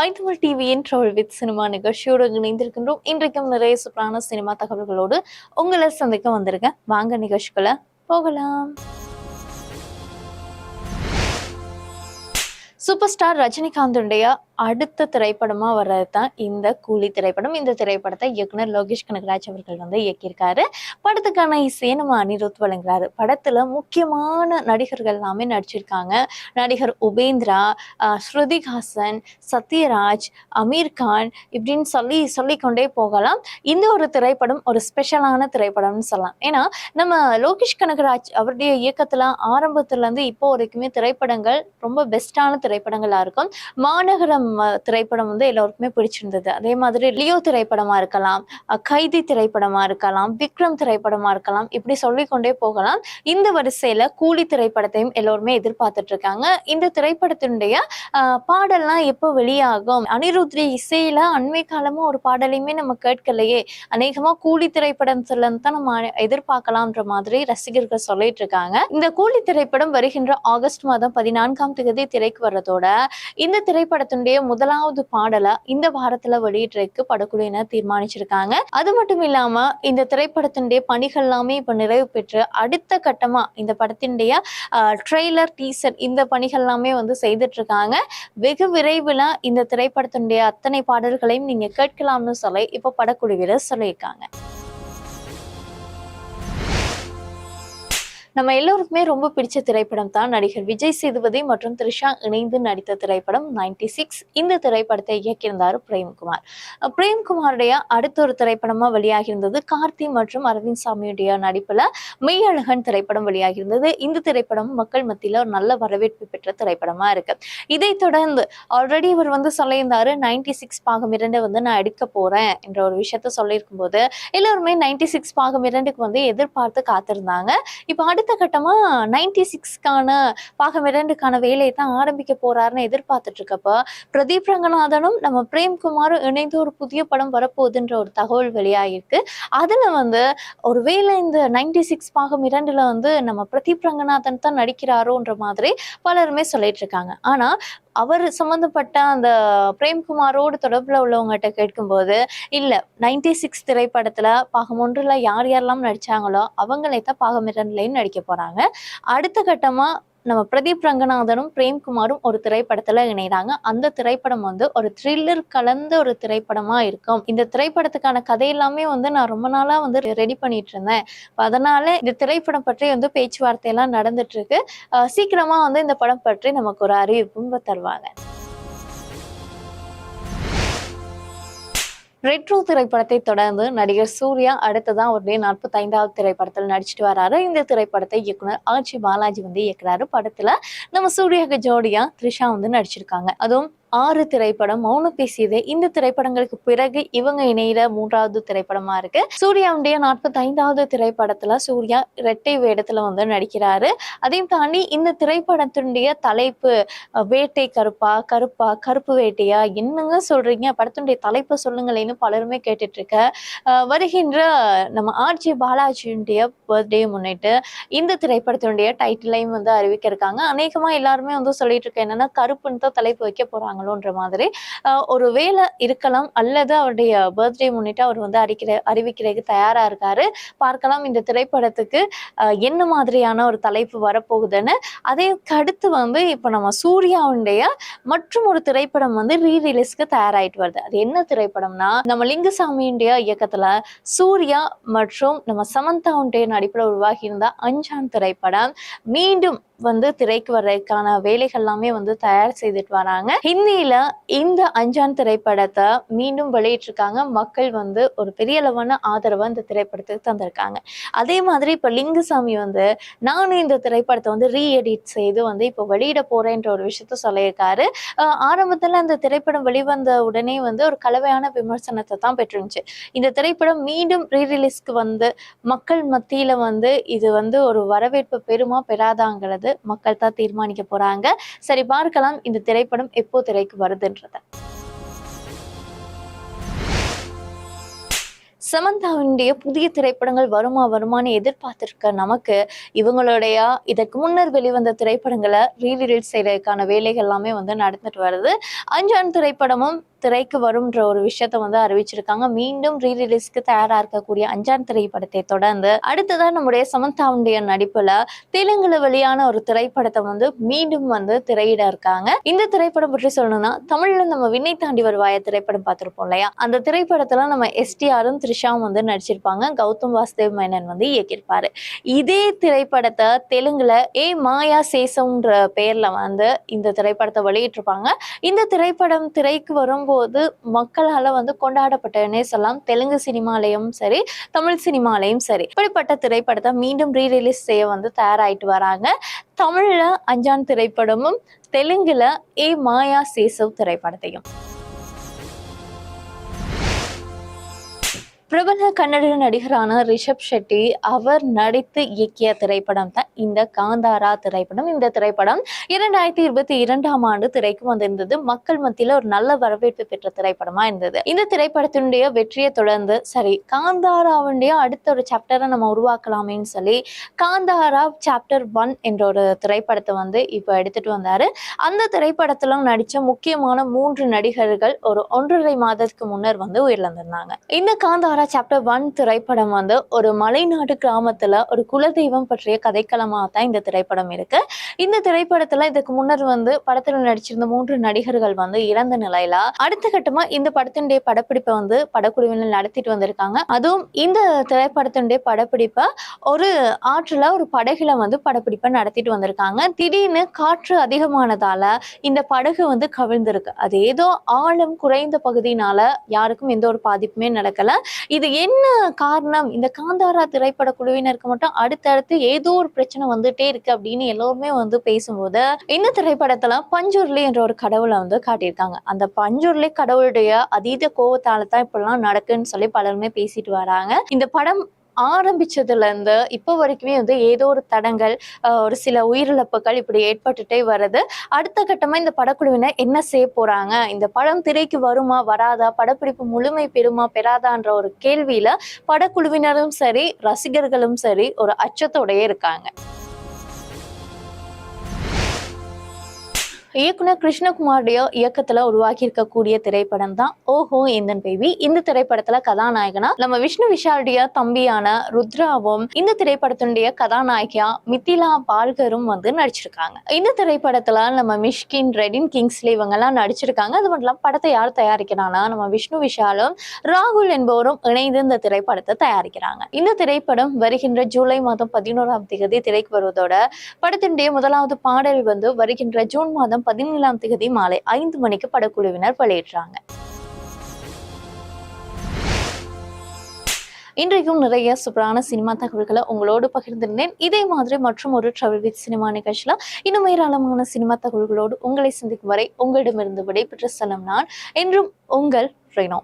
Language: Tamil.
ஐந்தமிழ் டிவியின் ட்ரோல் வித் சினிமா நிகழ்ச்சியோடு இணைந்திருக்கின்றோம். இன்றைக்கும் நிறைய சூப்பரான சினிமா தகவல்களோடு உங்களை சந்திக்க வந்திருக்கேன். வாங்க நிகழ்ச்சிக்குள்ள போகலாம். சூப்பர் ஸ்டார் ரஜினிகாந்துடைய அடுத்த திரைப்படமாக வர்றது தான் இந்த கூலி திரைப்படம். இந்த திரைப்படத்தை இயக்குனர் லோகேஷ் கனகராஜ் அவர்கள் வந்து இயக்கியிருக்காரு. படத்துக்கான இசையை நம்ம அனிருத் வழங்குறாரு. படத்தில் முக்கியமான நடிகர்கள் எல்லாமே நடிச்சிருக்காங்க. நடிகர் உபேந்திரா ஸ்ருதிஹாசன் சத்யராஜ் அமீர் கான் இப்படின்னு சொல்லி சொல்லிக்கொண்டே போகலாம். இந்த ஒரு திரைப்படம் ஒரு ஸ்பெஷலான திரைப்படம்னு சொல்லலாம். ஏன்னா நம்ம லோகேஷ் கனகராஜ் அவருடைய இயக்கத்தில் ஆரம்பத்துலேருந்து இப்போ வரைக்குமே திரைப்படங்கள் ரொம்ப பெஸ்டான திரைப்படங்களாக இருக்கும். மாநகரம் திரைப்படம் வந்து எல்லோருக்குமே பிடிச்சிருந்தது. அதே மாதிரி லியோ திரைப்படமா இருக்கலாம் கைதி திரைப்படமா இருக்கலாம் விக்ரம் திரைப்படமா இருக்கலாம் இப்படி சொல்லிக்கொண்டே போகலாம். இந்த வரிசையில கூலி திரைப்படத்தையும் எல்லோருமே எதிர்பார்த்துட்டு இருக்காங்க இந்த திரைப்படத்தினுடைய பாடல்லாம் எப்போ வெளியாகும்? அனிருத்ரி இசையில அண்மை காலமா ஒரு பாடலையுமே நம்ம கேட்கலையே. அநேகமா கூலி திரைப்படத்துல இருந்து தான் நம்ம எதிர்பார்க்கலாம்ன்ற மாதிரி ரசிகர்கள் சொல்லிட்டு இருக்காங்க இந்த கூலி திரைப்படம் வருகின்ற ஆகஸ்ட் மாதம் பதினான்காம் தேதி திரைக்கு வர்றதோட இந்த திரைப்படத்தினுடைய முதலாவது பாடலை இந்த வாரத்துல வெளியிடுறதுக்கு படக்குழுவினர் தீர்மானிச்சிருக்காங்க. அது மட்டும் இல்லாம இந்த திரைப்படத்தினுடைய பணிகள் எல்லாமே இப்ப நிறைவு பெற்று அடுத்த கட்டமா இந்த படத்தினுடைய ட்ரெய்லர் டீசர் இந்த பணிகள் எல்லாமே வந்து செய்துட்டு இருக்காங்க வெகு விரைவில் இந்த திரைப்படத்தினுடைய அத்தனை பாடல்களையும் நீங்க கேட்கலாம்னு சொல்லி இப்போ படக்குழுவினர் சொல்லியிருக்காங்க. நம்ம எல்லோருக்குமே ரொம்ப பிடிச்ச திரைப்படம் தான் நடிகர் விஜய் சேதுபதி மற்றும் த்ரிஷா இணைந்து நடித்த திரைப்படம் 96 சிக்ஸ். இந்த திரைப்படத்தை இயக்கியிருந்தார் பிரேம்குமார். பிரேம்குமாருடைய அடுத்த ஒரு திரைப்படமா வெளியாகியிருந்தது கார்த்தி மற்றும் அரவிந்த் சாமியுடைய நடிப்புல மெய்யழகன் திரைப்படம் வெளியாகியிருந்தது. இந்த திரைப்படம் மக்கள் மத்தியில ஒரு நல்ல வரவேற்பு பெற்ற திரைப்படமா இருக்கு. இதை தொடர்ந்து ஆல்ரெடி இவர் வந்து சொல்லியிருந்தாரு 96 சிக்ஸ் பாகம் இரண்டு வந்து நான் எடுக்க போறேன் என்ற ஒரு விஷயத்த சொல்லியிருக்கும் போது எல்லாருமே 96 சிக்ஸ் பாகம் இரண்டுக்கு வந்து எதிர்பார்த்து காத்திருந்தாங்க. இப்போ அடுத்த கட்டமா 96 சிக்ஸ்க்கான பாகம் இரண்டுக்கான வேலையை தான் ஆரம்பிக்க போறாருன்னு எதிர்பார்த்துட்டு இருக்கப்ப பிரதீப் ரங்கநாதனும் நம்ம பிரேம்குமாரும் இணைந்து ஒரு புதிய படம் வரப்போகுதுன்ற ஒரு தகவல் வெளியாகிருக்கு அதுல வந்து ஒருவேளை இந்த 96 சிக்ஸ் பாகம் இரண்டுல வந்து நம்ம பிரதீப் ரங்கநாதன் தான் நடிக்கிறாரோன்ற மாதிரி பலருமே சொல்லிட்டு இருக்காங்க ஆனா அவர் சம்பந்தப்பட்ட அந்த பிரேம்குமாரோடு தொடர்புல உள்ளவங்ககிட்ட கேட்கும்போது இல்ல 96 சிக்ஸ் திரைப்படத்துல பாகம் ஒன்றில் யார் யாரெல்லாம் நடிச்சாங்களோ அவங்களே தான் பாகம் இரண்டுலையும் நடிக்க போறாங்க. அடுத்த கட்டமா நம்ம பிரதீப் ரங்கநாதனும் பிரேம்குமாரும் ஒரு திரைப்படத்துல இணைறாங்க. அந்த திரைப்படம் வந்து ஒரு த்ரில்லர் கலந்த ஒரு திரைப்படமா இருக்கும். இந்த திரைப்படத்துக்கான கதை எல்லாமே வந்து நான் ரொம்ப நாளா வந்து ரெடி பண்ணிட்டு இருந்தேன். அதனால இந்த திரைப்படம் பற்றி வந்து பேச்சுவார்த்தை எல்லாம் நடந்துட்டு இருக்கு. சீக்கிரமா வந்து இந்த படம் பற்றி நமக்கு ஒரு அறிவிப்பும் தருவாங்க. ரெட்ரோ திரைப்படத்தை தொடர்ந்து நடிகர் சூர்யா அடுத்ததான் அவருடைய நாற்பத்தைந்தாவது திரைப்படத்தில் நடிச்சிட்டு வராரு. இந்த திரைப்படத்தை இயக்குனர் ஆர்ச்சி பாலாஜி வந்து இயக்குறாரு. படத்துல நம்ம சூர்யாக்கு ஜோடியா த்ரிஷா வந்து நடிச்சிருக்காங்க. அதுவும் ஆறு திரைப்படம் மௌனம் பேசியது இந்த திரைப்படங்களுக்கு பிறகு இவங்க இணையில மூன்றாவது திரைப்படமா இருக்கு. சூர்யாவுடைய நாற்பத்தி ஐந்தாவது திரைப்படத்துல சூர்யா இரட்டை வேடத்துல வந்து நடிக்கிறாரு. அதையும் தாண்டி இந்த திரைப்படத்தினுடைய தலைப்பு வேட்டை கருப்பா கருப்பா கருப்பு வேட்டையா என்னங்க சொல்றீங்க? படத்தினுடைய தலைப்பு சொல்லுங்களேன்னு பலருமே கேட்டுட்டு இருக்க வருகின்ற நம்ம ஆர்ஜி பாலாஜியுடைய பர்த்டே முன்னிட்டு இந்த திரைப்படத்தினுடைய டைட்டிலையும் வந்து அறிவிக்க இருக்காங்க. அநேகமா எல்லாருமே வந்து சொல்லிட்டு இருக்க என்னன்னா கருப்புன்னு தான் தலைப்பு வைக்க போறாங்க. போறாங்களோன்ற மாதிரி ஒரு வேலை இருக்கலாம் அல்லது அவருடைய பர்த்டே முன்னிட்டு அவர் வந்து அறிக்கிற அறிவிக்கிறதுக்கு தயாராக இருக்காரு. பார்க்கலாம் இந்த திரைப்படத்துக்கு என்ன மாதிரியான ஒரு தலைப்பு வரப்போகுதுன்னு. அதற்கு அடுத்து வந்து இப்போ நம்ம சூர்யாவுடைய மற்றும் ஒரு திரைப்படம் வந்து ரீ ரிலீஸ்க்கு தயாராயிட்டு வருது. அது என்ன திரைப்படம்னா நம்ம லிங்குசாமியுடைய இயக்கத்துல சூர்யா மற்றும் நம்ம சமந்தாவுடைய நடிப்பில் உருவாகி இருந்த அஞ்சான் திரைப்படம் மீண்டும் வந்து திரைக்கு வர்றதுக்கான வேலைகள் எல்லாமே வந்து தயார் செய்துட்டு வராங்க. ஹிந்தியில இந்த அஞ்சான் திரைப்படத்தை மீண்டும் வெளியிட்டிருக்காங்க. மக்கள் வந்து ஒரு பெரிய அளவான ஆதரவை இந்த திரைப்படத்துக்கு தந்திருக்காங்க. அதே மாதிரி இப்போ லிங்குசாமி வந்து நானும் இந்த திரைப்படத்தை வந்து ரீஎடிட் செய்து வந்து இப்போ வெளியிட போறேன்ற ஒரு விஷயத்த சொல்லியிருக்காரு. ஆஹ் ஆரம்பத்துல அந்த திரைப்படம் வெளிவந்த உடனே வந்து ஒரு கலவையான விமர்சனத்தை தான் பெற்றிருந்துச்சு. இந்த திரைப்படம் மீண்டும் ரீ ரிலீஸ்க்கு வந்து மக்கள் மத்தியில வந்து இது வந்து ஒரு வரவேற்பு பெறுமா பெறாதாங்கிறது மக்கள் தான் தீர்மானிக்க போறாங்க. சரி பார்க்கலாம். இந்த திரைப்படம் எப்போ திரைக்கு வருதுன்றத. சமந்தாவினுடைய புதிய திரைப்படங்கள் வருமா வருமானு எதிர்பார்த்திருக்க நமக்கு இவங்களுடைய இதற்கு முன்னர் வெளிவந்த திரைப்படங்களை ரீரிலீஸ் செய்யறதுக்கான வேலைகள் எல்லாமே வந்து நடந்துட்டு வருது. அஞ்சான் திரைப்படமும் திரைக்கு வரும்ன்ற ஒரு விஷயத்த வந்து அறிவிச்சிருக்காங்க. மீண்டும் ரீரிலீஸ்க்கு தயாரா இருக்கக்கூடிய அஞ்சான் திரைப்படத்தை தொடர்ந்து அடுத்ததான் நம்முடைய சமந்தாவுடைய நடிப்புல தெலுங்குல வெளியான ஒரு திரைப்படத்தை வந்து மீண்டும் வந்து திரையிட இருக்காங்க. இந்த திரைப்படம் பற்றி சொல்லணும்னா தமிழ்ல நம்ம விண்ணை தாண்டி வருவாய திரைப்படம் பார்த்திருப்போம் இல்லையா? அந்த திரைப்படத்துல நம்ம எஸ்டிஆரும் த்ரிஷாவும் வந்து நடிச்சிருப்பாங்க. கௌதம் வாசுதேவ் மேனன் வந்து இயக்கியிருப்பாரு. இதே திரைப்படத்தை தெலுங்குல ஏ மாயா சேசம்ன்ற பெயர்ல வந்து இந்த திரைப்படத்தை வெளியிட்டிருப்பாங்க. இந்த திரைப்படம் திரைக்கு வரும் வரும்போது மக்களால் வந்து கொண்டாடப்பட்டனே சொல்லலாம் தெலுங்கு சினிமாலையும் சரி தமிழ் சினிமாலையும் சரி. இப்படிப்பட்ட திரைப்படத்தை மீண்டும் ரீரிலீஸ் செய்ய வந்து தயாராகிட்டு வராங்க. தமிழில் அஞ்சான் திரைப்படமும் தெலுங்கில் ஏ மாயா சேசவ் திரைப்படத்தையும். பிரபல கன்னட நடிகரான ரிஷப் ஷெட்டி அவர் நடித்து இயக்கிய திரைப்படம் தான் இந்த காந்தாரா திரைப்படம். இந்த திரைப்படம் இரண்டாயிரத்தி இருபத்தி இரண்டாம் ஆண்டு திரைக்கு வந்திருந்தது. மக்கள் மத்தியில ஒரு நல்ல வரவேற்பு பெற்ற திரைப்படமா இருந்தது. இந்த திரைப்படத்தினுடைய வெற்றியை தொடர்ந்து சரி காந்தாராவுடைய அடுத்த ஒரு சாப்டரை நம்ம உருவாக்கலாமேன்னு சொல்லி காந்தாரா சாப்டர் ஒன் என்ற ஒரு திரைப்படத்தை வந்து இப்போ எடுத்துட்டு வந்தாரு. அந்த திரைப்படத்துல நடிச்ச முக்கியமான மூன்று நடிகர்கள் ஒரு ஒன்றரை மாதத்துக்கு முன்னர் வந்து உயிரிழந்திருந்தாங்க. இந்த காந்தாரா சாப்டர் ஒன் திரைப்படம் வந்து ஒரு மலைநாடு கிராமத்துல ஒரு குலதெய்வம் பற்றிய கதைக்களமாக தான் இந்த திரைப்படம் இருக்கு. இந்த திரைப்படத்துல இதுக்கு முன்னர் வந்து படத்துல நடிச்சிருந்த மூன்று நடிகர்கள் வந்து இறந்த நிலையில அடுத்த கட்டமா இந்த படத்தினுடைய படப்பிடிப்பை வந்து படக்குழுவினர் நடத்திட்டு வந்திருக்காங்க. அதுவும் இந்த திரைப்படத்தினுடைய படப்பிடிப்பை ஒரு ஆற்றுல ஒரு படகுல வந்து படப்பிடிப்பை நடத்திட்டு வந்திருக்காங்க. திடீர்னு காற்று அதிகமானதால இந்த படகு வந்து கவிழ்ந்திருக்கு. அது ஏதோ ஆழம் குறைந்த பகுதியினால யாருக்கும் எந்த ஒரு பாதிப்புமே நடக்கல. இது என்ன காரணம்? இந்த காந்தாரா திரைப்பட குழுவினருக்கு மட்டும் அடுத்தடுத்து ஏதோ ஒரு பிரச்சனை வந்துட்டே இருக்கு அப்படின்னு எல்லோருமே வந்து பேசும்போது இந்த திரைப்படத்துல பஞ்சுருளி என்ற ஒரு கடவுளை வந்து காட்டியிருக்காங்க. அந்த பஞ்சுருளி கடவுளுடைய அதீத கோவத்தால தான் இப்படிலாம் நடக்குன்னு சொல்லி பலருமே பேசிட்டு வராங்க. இந்த படம் ஆரம்பிச்சதுல இருந்து இப்போ வரைக்குமே வந்து ஏதோ ஒரு தடங்கள் ஒரு சில உயிரிழப்புகள் இப்படி ஏற்பட்டுட்டே வருது. அடுத்த கட்டமா இந்த படக்குழுவினர் என்ன செய்ய போறாங்க? இந்த படம் திரைக்கு வருமா வராதா? படப்பிடிப்பு முழுமை பெறுமா பெறாதான்ற ஒரு கேள்வியில படக்குழுவினரும் சரி ரசிகர்களும் சரி ஒரு அச்சத்தோடயே இருக்காங்க. இயக்குனர் கிருஷ்ணகுமாருடைய இயக்கத்துல உருவாக்கி இருக்கக்கூடிய திரைப்படம் தான் ஓஹோ எந்தன் பேபி. இந்த திரைப்படத்துல கதாநாயகனா நம்ம விஷ்ணு விஷாலுடைய தம்பியான ருத்ராவும் இந்த திரைப்படத்தினுடைய கதாநாயகியா மித்திலா பால்கரும் வந்து நடிச்சிருக்காங்க. இந்த திரைப்படத்துல நம்ம மிஷ்கின் ரெடின் கிங்ஸ்லி இவங்க எல்லாம் நடிச்சிருக்காங்க. அது மட்டும் இல்லாம படத்தை யார் தயாரிக்கிறாங்கன்னா நம்ம விஷ்ணு விஷாலும் ராகுல் என்பவரும் இணைந்து இந்த திரைப்படத்தை தயாரிக்கிறாங்க. இந்த திரைப்படம் வருகின்ற ஜூலை மாதம் பதினோராம் தேதி திரைக்கு வருவதோட படத்தினுடைய முதலாவது பாடல் வந்து வருகின்ற ஜூன் மாதம் மாதம் பதினேழாம் தேதி மாலை ஐந்து மணிக்கு படக்குழுவினர் வெளியிடுறாங்க இன்றைக்கும் நிறைய சூப்பரான சினிமா தகவல்களை உங்களோடு பகிர்ந்திருந்தேன். இதே மாதிரி மற்றும் ஒரு ட்ராவல் வித் சினிமா நிகழ்ச்சியில் இன்னும் ஏராளமான சினிமா தகவல்களோடு உங்களை சந்திக்கும் வரை உங்களிடமிருந்து விடைபெற்று செல்லும் நான். என்றும் உங்கள் ரெனோ.